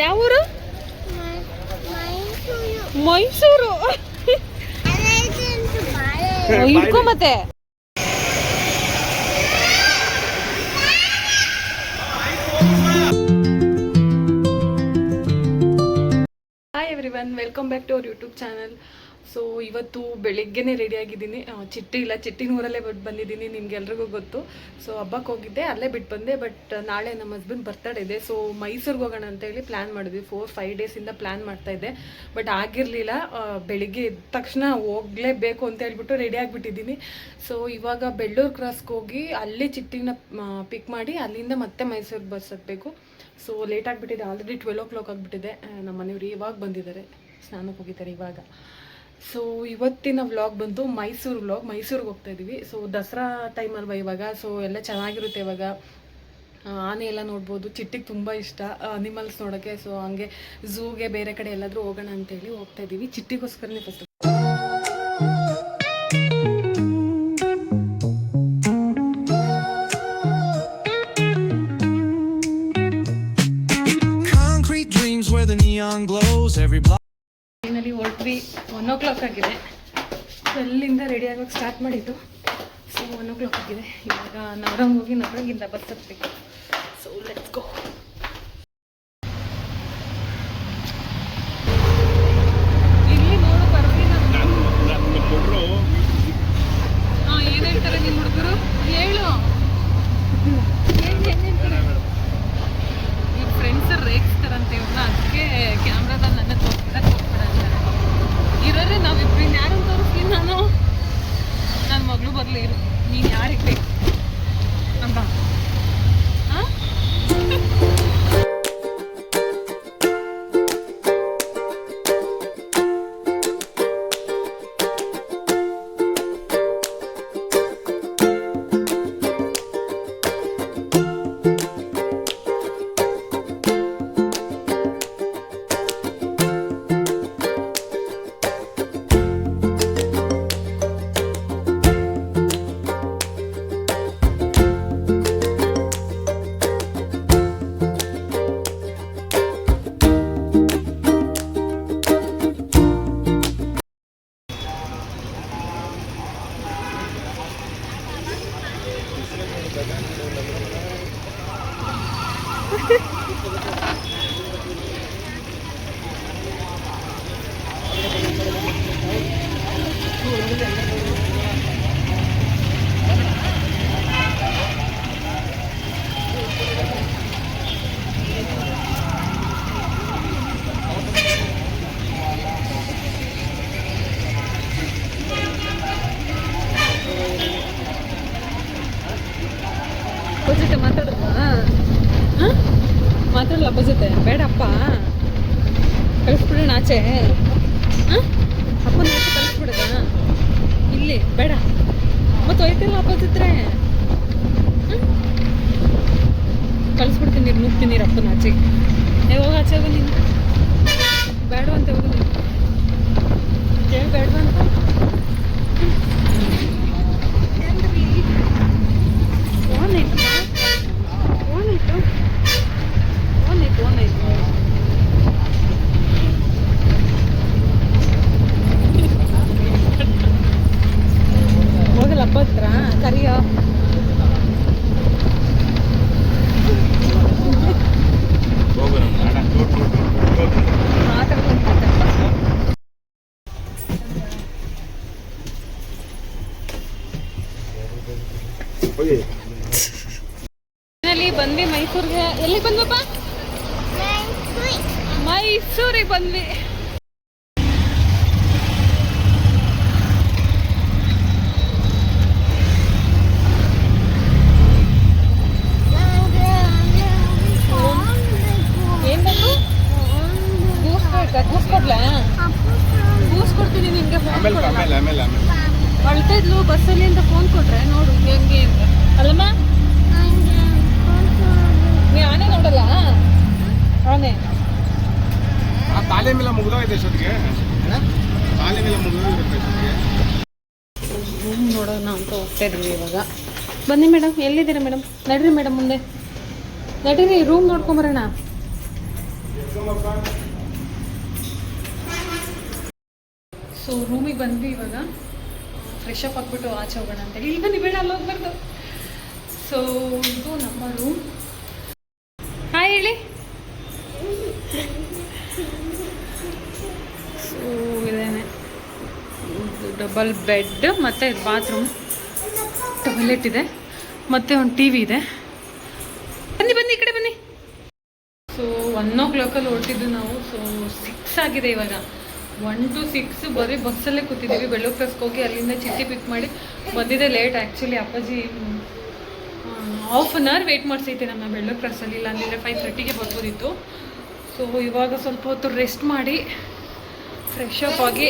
ಯಾವ ಊರು? ಮೈಸೂರು. ಹಿಡ್ಕೊ ಮತ್ತೆ. Hi everyone welcome back to our YouTube channel so ಇವತ್ತು ಬೆಳಿಗ್ಗೆನೇ ರೆಡಿ ಆಗಿದ್ದೀನಿ. ಆ, ಚಿಟ್ಟಿ ಇಲ್ಲ ಚಿಟ್ಟಿನೂರಲ್ಲೇ ಬಿಟ್ಟು ಬಂದಿದ್ದೀನಿ ನಿಮ್ಗೆಲ್ರಿಗೂ ಗೊತ್ತು. ಸೊ ಹಬ್ಬಕ್ಕೆ ಹೋಗಿದ್ದೆ ಅಲ್ಲೇ ಬಿಟ್ಟು ಬಂದೆ ಬಟ್ ನಾಳೆ ನಮ್ಮ ಹಸ್ಬೆಂಡ್ ಬರ್ತಡೇ ಇದೆ. ಸೊ ಮೈಸೂರಿಗೆ ಹೋಗೋಣ ಅಂತ ಹೇಳಿ ಪ್ಲ್ಯಾನ್ ಮಾಡಿದ್ವಿ. ಫೋರ್ ಫೈವ್ ಡೇಸಿಂದ ಪ್ಲ್ಯಾನ್ ಮಾಡ್ತಾ ಇದ್ದೆ ಬಟ್ ಆಗಿರಲಿಲ್ಲ ಬೆಳಿಗ್ಗೆ ಎದ್ದ ತಕ್ಷಣ ಹೋಗಲೇಬೇಕು ಅಂತ ಹೇಳ್ಬಿಟ್ಟು ರೆಡಿ ಆಗಿಬಿಟ್ಟಿದ್ದೀನಿ. ಸೊ ಇವಾಗ ಬೆಳ್ಳೂರು ಕ್ರಾಸ್ಗೆ ಹೋಗಿ ಅಲ್ಲಿ ಚಿಟ್ಟಿನ ಪಿಕ್ ಮಾಡಿ ಅಲ್ಲಿಂದ ಮತ್ತೆ ಮೈಸೂರಿಗೆ ಬಸ್ ಹತ್ತಬೇಕು ಸೊ ಲೇಟ್ ಆಗಿಬಿಟ್ಟಿದೆ ಆಲ್ರೆಡಿ ಟ್ವೆಲ್ ಓ ಕ್ಲಾಕ್ ಆಗಿಬಿಟ್ಟಿದೆ. ನಮ್ಮ ಮನೆಯವರು ಇವಾಗ ಬಂದಿದ್ದಾರೆ. ಸ್ನಾನಕ್ಕೆ ಹೋಗಿದ್ದಾರೆ ಇವಾಗ. ಸೊ ಇವತ್ತಿನ ವ್ಲಾಗ್ ಬಂತು ಮೈಸೂರು ವ್ಲಾಗ್ ಮೈಸೂರಿಗೆ ಹೋಗ್ತಾ ಇದ್ದೀವಿ ಸೊ ದಸರಾ ಟೈಮ್ ಅಲ್ವಾ ಇವಾಗ? ಸೊ ಎಲ್ಲ ಚೆನ್ನಾಗಿರುತ್ತೆ ಇವಾಗ. ಆನೆ ಎಲ್ಲ ನೋಡ್ಬೋದು. ಚಿಟ್ಟಿಗೆ ತುಂಬ ಇಷ್ಟ. ಅನಿಮಲ್ಸ್ ನೋಡೋಕ್ಕೆ ಸೊ ಹಂಗೆ ಝೂಗೆ ಬೇರೆ ಕಡೆ ಎಲ್ಲಾದರೂ ಹೋಗೋಣ ಅಂತೇಳಿ ಹೋಗ್ತಾ ಇದ್ದೀವಿ ಚಿಟ್ಟಿಗೋಸ್ಕರನೇ ಫಸ್ಟ್ ಫೈನಲಿ ಹೊರಟ್ವಿ ಒನ್ ಓ ಕ್ಲಾಕ್ ಆಗಿದೆ. ಅಲ್ಲಿಂದ ರೆಡಿ ಆಗೋಕೆ ಸ್ಟಾರ್ಟ್ ಮಾಡಿದ್ದು. ಸೊ ಒನ್ ಓ ಕ್ಲಾಕ್ ಆಗಿದೆ. ಇವಾಗ ನವರಂಗ್ ಹೋಗಿ ನವರಂಗಿಂದ bus ಹತ್ಬೇಕು. So let's go Thank you. ಹಾಂ? ಅಪ್ಪನ ಕಳಿಸ್ಬಿಡೋದಾ? ಇಲ್ಲಿ, ಬೇಡ. ಮತ್ತೆ ಹೋಯ್ತಿಲ್ಲ ಅಪೋಸಿಟ್ರೆ ಕಳಿಸ್ಬಿಡ್ತೀನಿ ನೀರು ನುಗ್ತೀನಿ ನೀರು ಅಪ್ಪನ ಆಚೆ. ಏ, ಹೋಗ ಆಚೆ, ಹೋಗು ನೀನು. ಅಂತ ಹೋಗು ನೀನು. ಬೇಡವಂತ ಫೋನ್ ಆಯ್ತು ಫೋನ್ ಆಯ್ತು ಫೋನ್ ಆಯ್ತು ಫೋನ್ ಆಯ್ತು ಹೋಗಲ್ಲಪ್ಪ ಹತ್ರ ಕರಿಯೋ ಮಾತಾಡ್ಕೊಂಡು ಮಾತಾಡ್ಕೊಂಡು ಫೈನಲಿ ಬಂದ್ವಿ ಮೈಸೂರಿಗೆ ಎಲ್ಲಿಗೆ ಬಂದ್ವಪ್ಪ ಮೈಸೂರಿಗೆ ಬಂದ್ವಿ ಏನ್ ಬೇಕು ಬೂಸ್ ಬೇಕಾ ಬೂಸ್ ಕೊಡ್ಲಾ ಬೂಸ್ ಕೊಡ್ತೀನಿ ನಿನ್ಗೆ ಫೋನ್ ಕೊಡಲ್ಲ ಅಳ್ತಾ ಇದ್ಲು ಬಸ್ಸಲ್ಲಿ ಅಂತ ಫೋನ್ ಕೊಟ್ರೆ ನೋಡು ಹೆಂಗೆ ಅಂತ ಅಲ್ಲಮ್ಮ ನೀ ಆನೆ ನೋಡಲ್ಲ ಆನೆ ಆ ತಾಲೀಮೆಲ್ಲ ಮುಗ್ದೋಯ್ತು ಎಷ್ಟೊತ್ತಿಗೆ ತಾಲೀಮೆಲ್ಲ ಮುಗ್ದೋಗಿರುತ್ತೆ ರೂಮ್ ನೋಡೋಣ ಅಂತ ಹೋಗ್ತಾ ಇದ್ವಿ ಇವಾಗ. ಬನ್ನಿ ಮೇಡಮ್ ಎಲ್ಲಿದ್ದೀರಾ ಮೇಡಮ್ ನಡ್ರಿ ಮೇಡಮ್ ಮುಂದೆ. ನಡೀರಿ ರೂಮ್ ನೋಡ್ಕೊಂಬರೋಣ ಸೊ ರೂಮಿಗೆ ಬಂದ್ವಿ ಇವಾಗ. ಫ್ರೆಶ್ ಅಪ್ ಆಗಿಬಿಟ್ಟು ಆಚೆ ಹೋಗೋಣ ಅಂತೇಳಿ ಇಲ್ಲಿ ಬನ್ನಿ ಬೇಡ ಅಲ್ಲಿ ಹೋಗ್ಬಾರ್ದು. ಸೊ ಇದು ನಮ್ಮ ರೂಮ್ ಹಾಯ್ ಹೇಳಿ. ಇದೇನೆ ಡಬಲ್ ಬೆಡ್ ಮತ್ತು ಬಾತ್ರೂಮ್ ಟಾಯ್ಲೆಟ್ ಇದೆ. ಮತ್ತು ಒಂದು ಟಿ ವಿ ಇದೆ. ಬನ್ನಿ ಬನ್ನಿ, ಈ ಕಡೆ ಬನ್ನಿ. ಸೊ ಒನ್ ಓ ಕ್ಲಾಕಲ್ಲಿ ಹೊರಟಿದ್ದು ನಾವು. ಸೊ ಸಿಕ್ಸ್ ಆಗಿದೆ ಇವಾಗ. ಒನ್ ಟು ಸಿಕ್ಸ್ ಬರೀ ಬಸ್ಸಲ್ಲೇ ಕೂತಿದ್ದೀವಿ. ಬೆಳ್ಳೂರು ಕಸ್ಕೋಗಿ ಹೋಗಿ ಅಲ್ಲಿಂದ ಚಿಟ್ಟಿ ಪಿಕ್ ಮಾಡಿ ಬಂದಿದೆ ಲೇಟ್ ಆ್ಯಕ್ಚುಲಿ ಅಪ್ಪಾಜಿ. ಹಾಫ್ ಆನ್ ಅವರ್ ವೆಯ್ಟ್ ಮಾಡಿಸೈತೆ ನಮ್ಮ ಬೆಳ್ಳೂರು ಕ್ರಾಸಲ್ಲಿ ಇಲ್ಲ ಅಂದರೆ ಫೈವ್ ಥರ್ಟಿಗೆ ಬರ್ಬೋದಿತ್ತು. ಸೊ ಇವಾಗ ಸ್ವಲ್ಪ ಹೊತ್ತು ರೆಸ್ಟ್ ಮಾಡಿ ಫ್ರೆಶ್ ಅಪ್ ಆಗಿ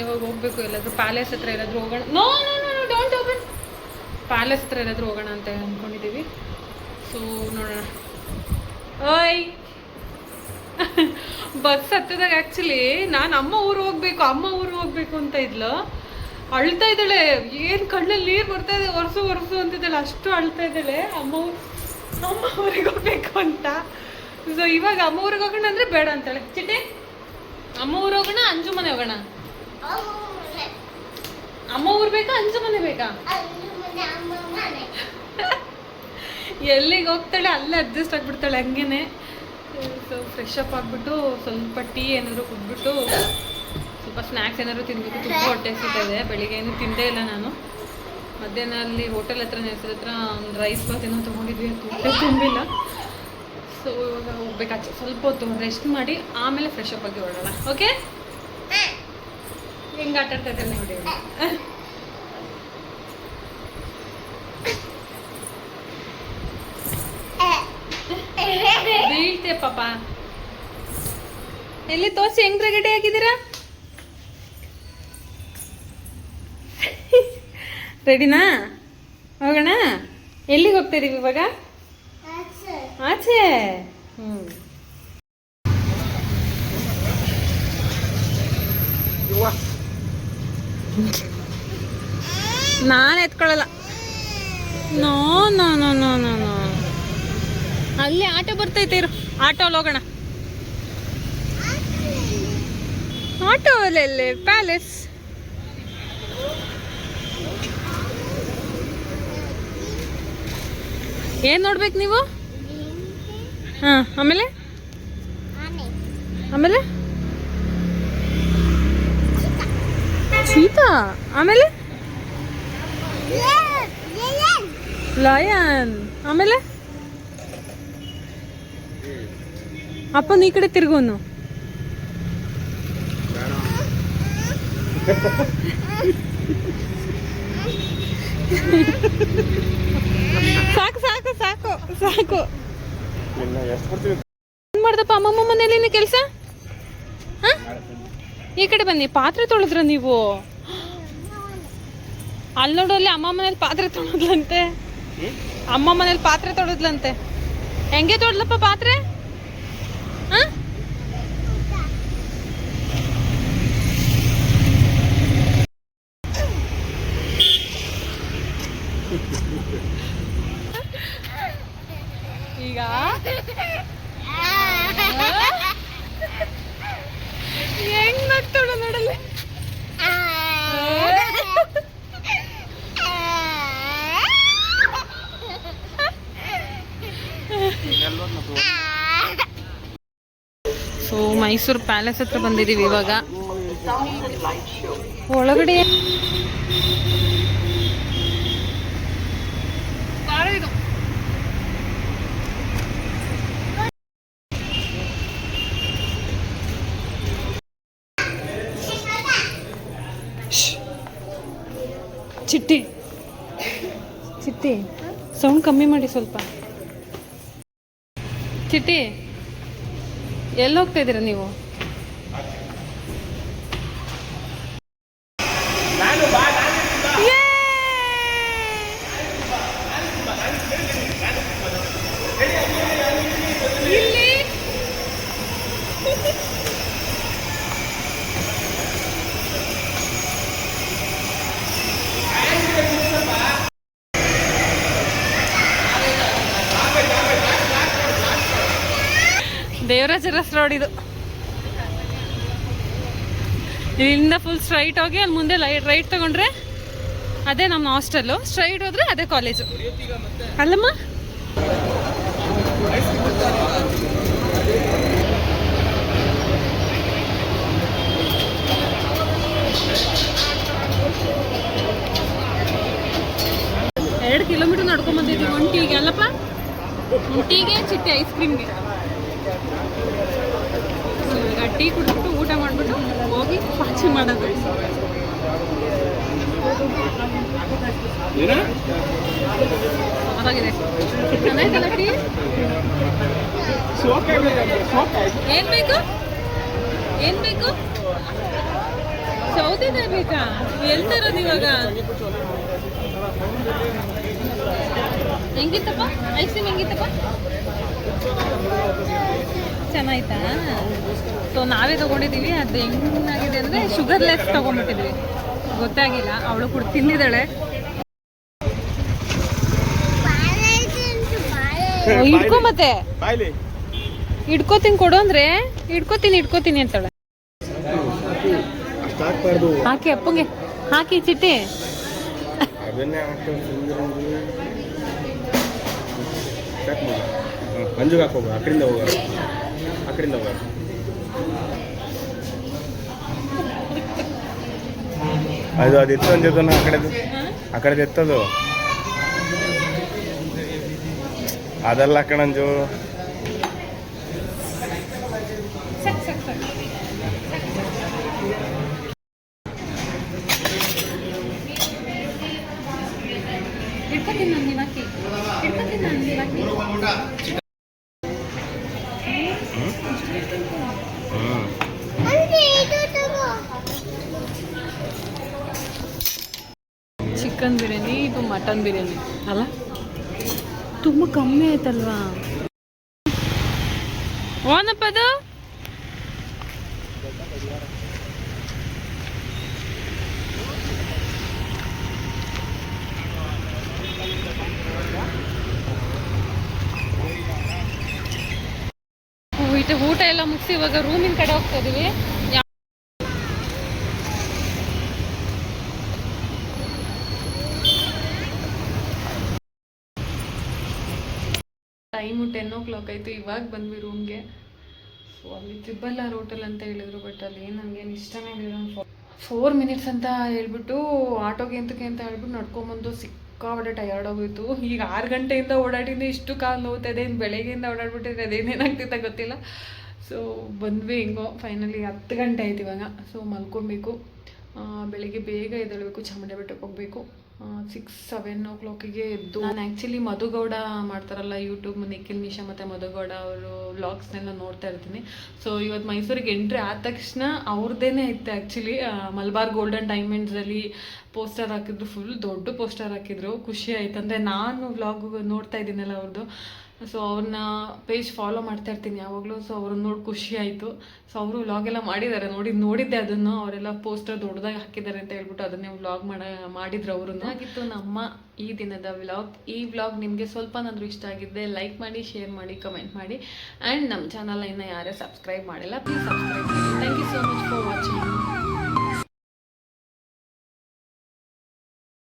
ಇವಾಗ ಹೋಗ್ಬೇಕು, ಎಲ್ಲಾದರೂ ಪ್ಯಾಲೇಸ್ ಹತ್ರ ಎಲ್ಲಾದರೂ ಹೋಗೋಣ. No no no don't open palace ಹತ್ರ ಎಲ್ಲಾದರೂ ಹೋಗೋಣ ಅಂತ ಅಂದ್ಕೊಂಡಿದ್ದೀವಿ ಸೊ ನೋಡೋಣ. ಓಯ್. ಬಸ್ ಹತ್ತದಾಗ ಆ್ಯಕ್ಚುಲಿ ನಾನು ಅಮ್ಮ ಊರು ಹೋಗ್ಬೇಕು, ಅಮ್ಮ ಊರು ಹೋಗ್ಬೇಕು ಅಂತ ಇದ್ಲು. ಅಳ್ತಾ ಇದ್ದಾಳೆ. ಏನು ಕಣ್ಣಲ್ಲಿ ನೀರು ಬರ್ತಾ ಇದೆ, ಒರೆಸು ಒರೆಸು ಅಂತಿದ್ದಾಳೆ. ಅಷ್ಟು ಅಳ್ತಾ ಇದ್ದಾಳೆ. ಅಮ್ಮ ಅಮ್ಮ ಊರಿಗೆ ಹೋಗ್ಬೇಕು ಅಂತ. ಸೊ ಇವಾಗ ಅಮ್ಮ ಊರಿಗೆ ಹೋಗೋಣ ಅಂದರೆ ಬೇಡ ಅಂತಾಳೆ. ಚಿಟ್ಟೆ? ಅಮ್ಮ ಊರು ಹೋಗೋಣ ಅಂಜು ಮನೆ ಹೋಗೋಣ? ಅಮ್ಮ ಊರ್ ಬೇಕಾ ಅಂಜು ಮನೆ ಬೇಕಾ? ಎಲ್ಲಿಗೆ ಹೋಗ್ತಾಳೆ ಅಲ್ಲೇ ಅಡ್ಜಸ್ಟ್ ಆಗ್ಬಿಡ್ತಾಳೆ ಹಂಗೇನೆ. ಸೊ ಫ್ರೆಶ್ ಅಪ್ ಆಗಿಬಿಟ್ಟು ಸ್ವಲ್ಪ ಟೀ ಏನಾದ್ರು ಕುಡ್ಬಿಟ್ಟು ಸ್ವಲ್ಪ ಸ್ನ್ಯಾಕ್ಸ್ ಏನಾದ್ರು ತಿನ್ಬೇಕು ತುಂಬ ಹೊಟ್ಟೆ ಸಿಗ್ತದೆ ಬೆಳಿಗ್ಗೆ ಏನು ತಿಂದೇ ಇಲ್ಲ ನಾನು. ಮಧ್ಯಾಹ್ನ ಅಲ್ಲಿ ಹೋಟೆಲ್ ಹತ್ರ ನೆಲೆಸಿದ ಹತ್ರ ಒಂದು ರೈಸ್ ಬಾತ್ ಏನೋ ತೊಗೊಂಡಿದ್ವಿ ಅದು ತುಂಬಿಲ್ಲ. ಸೊ ಇವಾಗ ಹೋಗ್ಬೇಕಾಚೆ ಸ್ವಲ್ಪ ಹೊತ್ತು ರೆಸ್ಟ್ ಮಾಡಿ ಆಮೇಲೆ ಫ್ರೆಶ್ ಅಪ್ ಆಗಿ ಹೊರಡೋಣ. ಓಕೆ ಹೆಂಗೆ ಆಟ ಆಡ್ತಾ ನೋಡಿ. ಬೀಳ್ತೆ ಪಾಪ. ಎಲ್ಲಿ ತೋರಿಸಿ ಹೆಂಗ್ ರೆಗಡಿ ಆಗಿದ್ದೀರಾ? ರೆಡಿನಾ? ಹೋಗೋಣ? ಎಲ್ಲಿಗೆ ಹೋಗ್ತಾ ಇದೀವಿ ಇವಾಗ? ಆಚೆ ಹ್ಞೂ ನಾನು ಎತ್ಕೊಳ್ಳಲ್ಲ. No no no no no no. ಅಲ್ಲಿ ಆಟೋ ಬರ್ತೈತೆ ಇರು. ಆಟೋ ಅಲ್ಲಿ ಹೋಗೋಣ. ಆಟೋ ಅಲ್ಲೇ ಪ್ಯಾಲೇಸ್. ಏನು ನೋಡ್ಬೇಕು ನೀವು? ಹಾ, ಆಮೇಲೆ? ಆಮೇಲೆ? ಚೀತಾ ಆಮೇಲೆ? ಲಯನ್ ಆಮೇಲೆ? ಅಪ್ಪನ ಈ ಕಡೆ ತಿರ್ಗೋನು ಸಾಕು ಸಾಕು ಸಾಕು ಸಾಕು. ಎಷ್ಟು ಕೊಡ್ತೀವಿ? ಏನ್ ಮಾಡ್ದಪ್ಪ? ಅಮ್ಮಮ್ಮ ಮನೇಲಿ ಕೆಲಸ? ಈ ಕಡೆ ಬನ್ನಿ ಪಾತ್ರೆ ತೊಳೆದ್ರ ನೀವು? ಅಲ್ಲಿ ನೋಡು ಅಲ್ಲಿ ಅಮ್ಮ ಮನೇಲಿ ಪಾತ್ರೆ ತೊಳದ್ಲಂತೆ. ಅಮ್ಮ ಮನೇಲಿ ಪಾತ್ರೆ ತೊಳೆದ್ಲಂತೆ. ಹೆಂಗೆ ತೊಳೆದ್ಲಪ್ಪ ಪಾತ್ರೆ? ಹ? ಈಗ? ಹೆಂಗ್ ನಗ್ತಾಳ ನೋಡಲ್ಲ? ಸೊ ಮೈಸೂರು ಪ್ಯಾಲೇಸ್ ಹತ್ರ ಬಂದಿದೀವಿ ಇವಾಗ. ಒಳಗಡೆ ಬಾಳ ಇದು ಚಿಟ್ಟಿ ಚಿಟ್ಟಿ ಸೌಂಡ್ ಕಮ್ಮಿ ಮಾಡಿ ಸ್ವಲ್ಪ. ಚಿಟ್ಟಿ ಎಲ್ಲಿ ಹೋಗ್ತಾ ಇದ್ದೀರಾ ನೀವು ಇಲ್ಲಿ ದೇವರಾಜ್ ರಸ್ ರೋಡ್ ಇದು. ಇಲ್ಲಿಂದ ಫುಲ್ ಸ್ಟ್ರೈಟ್ ಹೋಗಿ ಅಲ್ಲಿ ಮುಂದೆ ಲೈಟ್ ರೈಟ್ ತಗೊಂಡ್ರೆ ಅದೇ ನಮ್ಮ ಹಾಸ್ಟೆಲ್ಲು ಸ್ಟ್ರೈಟ್ ಹೋದ್ರೆ ಅದೇ ಕಾಲೇಜು ಅಲ್ಲಮ್ಮ? ಎರಡು ಕಿಲೋಮೀಟರ್ ನಡ್ಕೊಂಡ್ಬಂದಿದ್ದೀವಿ ಒಂಟಿಗೆ ಅಲ್ಲಪ್ಪ? ಒಂಟಿಗೆ ಚಿಟ್ಟಿ ಐಸ್ ಕ್ರೀಮ್ಗೆ ಟೀ ಕುಡಿದ್ಬಿಟ್ಟು ಊಟ ಮಾಡಿಬಿಟ್ಟು ಹೋಗಿ ಪಾಚಿ ಮಾಡೋದು. ಏನ್? ಬೇಕು? ಏನ್ ಬೇಕು? ಸೌತೆಕಾಯಿ ಬೇಕಾ? ಎಲ್ಲಿ ತರೋದು ಇವಾಗ? ಹೆಂಗಿತ್ತಪ್ಪ? ಐಸ್ ಕ್ರೀಮ್ ಹೆಂಗಿತ್ತಪ್ಪ? ಚೆನ್ನಾಯ್ತಾ ಸೊ ನಾವೇ ತಗೊಂಡಿದ್ದೀವಿ. ಅದು ಹೆಂಗಾಗಿದೆ ಅಂದರೆ ಶುಗರ್ಲೆಸ್ ತೊಗೊಂಡ್ಬಿಟ್ಟಿದ್ವಿ. ಗೊತ್ತಾಗಿಲ್ಲ. ಅವಳು ಕೂಡ ತಿಂದಿದ್ದಾಳೆ. ಹಿಡ್ಕೊ ಮತ್ತೆ. ಇಟ್ಕೋತೀನಿ ಕೊಡು ಅಂದ್ರೆ. ಹಿಡ್ಕೋತೀನಿ ಹಿಡ್ಕೋತೀನಿ ಅಂತಾಳೆ. ಹಾಕಿ ಅಪ್ಪಂಗೆ. ಹಾಕಿ ಚಿಟ್ಟಿ. ಮಂಜುಗೆ ಆ ಕಡೆಯಿಂದ ಆ ಕಡೆಯಿಂದ అది ಅದು ಅದು ಎತ್ತು ಅಂದಿದ್ದನ್ನ ಆ ಕಡೆದು. ಆ ಕಡೆದು ಎತ್ತದು ಅದಲ್ಲ ಕಣಂಜು ಹಿಡ್ಕೋತೀನಿ ನಾನು ನೀವು ಹಾಕಿ ಹಿಡ್ಕೋತೀನಿ ನಾನು ನೀವು ಹಾಕಿ ಹ್ಮ್ ಚಿಕನ್ ಬಿರಿಯಾನಿ ಇದು ಮಟನ್ ಬಿರಿಯಾನಿ. ಅಲ್ಲ? ತುಂಬ ಕಮ್ಮಿ ಆಯ್ತಲ್ವಾ? ಓನಪ್ಪ ಅದು? ಊಟ ಊಟ ಎಲ್ಲ ಮುಗಿಸಿ ಇವಾಗ ರೂಮಿನ ಕಡೆ ಹೋಗ್ತಾ ಇದೀವಿ. ಟೈಮು ಟೆನ್ ಓ ಕ್ಲಾಕ್ ಆಯಿತು, ಇವಾಗ ಬಂದ್ವಿ ರೂಮ್ಗೆ ಸೊ ಅಲ್ಲಿ ತ್ರಿಬಲ್ ಆರ್ ಹೋಟೆಲ್ ಅಂತ ಹೇಳಿದ್ರು ಬಟ್ ಅಲ್ಲಿ ನನಗೇನು ಇಷ್ಟನೇ ಇಲ್ಲ ಫೋರ್ ಮಿನಿಟ್ಸ್ ಅಂತ ಹೇಳ್ಬಿಟ್ಟು ಆಟೋಗೆ ಎಂತಕ್ಕೆ ಅಂತ ಹೇಳ್ಬಿಟ್ಟು ನಡ್ಕೊಂಬಂದು ಸಿಕ್ಕಾಪಟ್ಟೆ ಟಯರ್ಡ್ ಆಗೋಯ್ತು. ಈಗ ಆರು ಗಂಟೆಯಿಂದ ಓಡಾಡಿದ್ದು, ಇಷ್ಟು ಕಾಲು ನೋವುತ್ತದೆ ಇನ್ನು ಬೆಳಗ್ಗೆಯಿಂದ ಓಡಾಡ್ಬಿಟ್ಟಿದ್ರೆ ಅದೇನೇನಾಗ್ತಿತ್ತ ಗೊತ್ತಿಲ್ಲ. ಸೊ ಬಂದ್ವಿ ಹಿಂಗೋ ಫೈನಲಿ ಹತ್ತು ಗಂಟೆ ಆಯ್ತು ಇವಾಗ. ಸೊ ಮಲ್ಕೊಬೇಕು. ಬೆಳಿಗ್ಗೆ ಬೇಗ ಎದ್ದೇಳಬೇಕು ಚಾಮುಂಡಿ ಬೆಟ್ಟಕ್ಕೆ ಹೋಗಬೇಕು. ಸಿಕ್ಸ್ ಸೆವೆನ್ ಓ ಕ್ಲಾಕಿಗೆ ಎದ್ದು ನಾನು ಆ್ಯಕ್ಚುಲಿ ಮಧುಗೌಡ ಮಾಡ್ತಾರಲ್ಲ ಯೂಟ್ಯೂಬ್ ನಿಖಿಲ್ ನಿಶಾ ಮತ್ತು ಮಧುಗೌಡ ಅವರು ವ್ಲಾಗ್ಸ್ನೆಲ್ಲ ನೋಡ್ತಾ ಇರ್ತೀನಿ. ಸೊ ಇವತ್ತು ಮೈಸೂರಿಗೆ ಎಂಟ್ರಿ ಆದ ತಕ್ಷಣ ಅವ್ರದ್ದೇ ಇತ್ತು ಆ್ಯಕ್ಚುಲಿ ಮಲ್ಬಾರ್ ಗೋಲ್ಡನ್ ಡೈಮಂಡ್ಸಲ್ಲಿ ಪೋಸ್ಟರ್ ಹಾಕಿದ್ರು ಫುಲ್ ದೊಡ್ಡ ಪೋಸ್ಟರ್ ಹಾಕಿದ್ರು. ಖುಷಿ ಆಯ್ತು. ಅಂದರೆ ನಾನು ವ್ಲಾಗ್ ನೋಡ್ತಾ ಇದ್ದೀನಲ್ಲ ಅವ್ರದ್ದು ಸೊ ಅವ್ರನ್ನ ಪೇಜ್ ಫಾಲೋ ಮಾಡ್ತಾ ಇರ್ತೀನಿ ಯಾವಾಗಲೂ. ಸೊ ಅವ್ರನ್ನ ನೋಡಿ ಖುಷಿ ಆಯಿತು. ಸೊ ಅವರು ವ್ಲಾಗ್ ಎಲ್ಲ ಮಾಡಿದ್ದಾರೆ. ನೋಡಿ, ನೋಡಿದ್ದೆ ಅದನ್ನು. ಅವರೆಲ್ಲ ಪೋಸ್ಟರ್ ದೊಡ್ಡದಾಗಿ ಹಾಕಿದ್ದಾರೆ ಅಂತ ಹೇಳ್ಬಿಟ್ಟು ಅದನ್ನೇ ವ್ಲಾಗ್ ಮಾಡ, ಮಾಡಿದ್ರು ಅವರು ಆಗಿತ್ತು ನಮ್ಮ ಈ ದಿನದ ವ್ಲಾಗ್ ಈ ವ್ಲಾಗ್ ನಿಮಗೆ ಸ್ವಲ್ಪನಾದರೂ ಇಷ್ಟ ಆಗಿದ್ದೆ ಲೈಕ್ ಮಾಡಿ ಶೇರ್ ಮಾಡಿ ಕಮೆಂಟ್ ಮಾಡಿ. ಆ್ಯಂಡ್ ನಮ್ಮ ಚಾನಲ್ ಇನ್ನು ಯಾರೇ ಸಬ್ಸ್ಕ್ರೈಬ್ ಮಾಡಿಲ್ಲ. ಪ್ಲೀಸ್ ಸಬ್ಸ್ಕ್ರೈಬ್ ಮಾಡಿ. Thank you so much for watching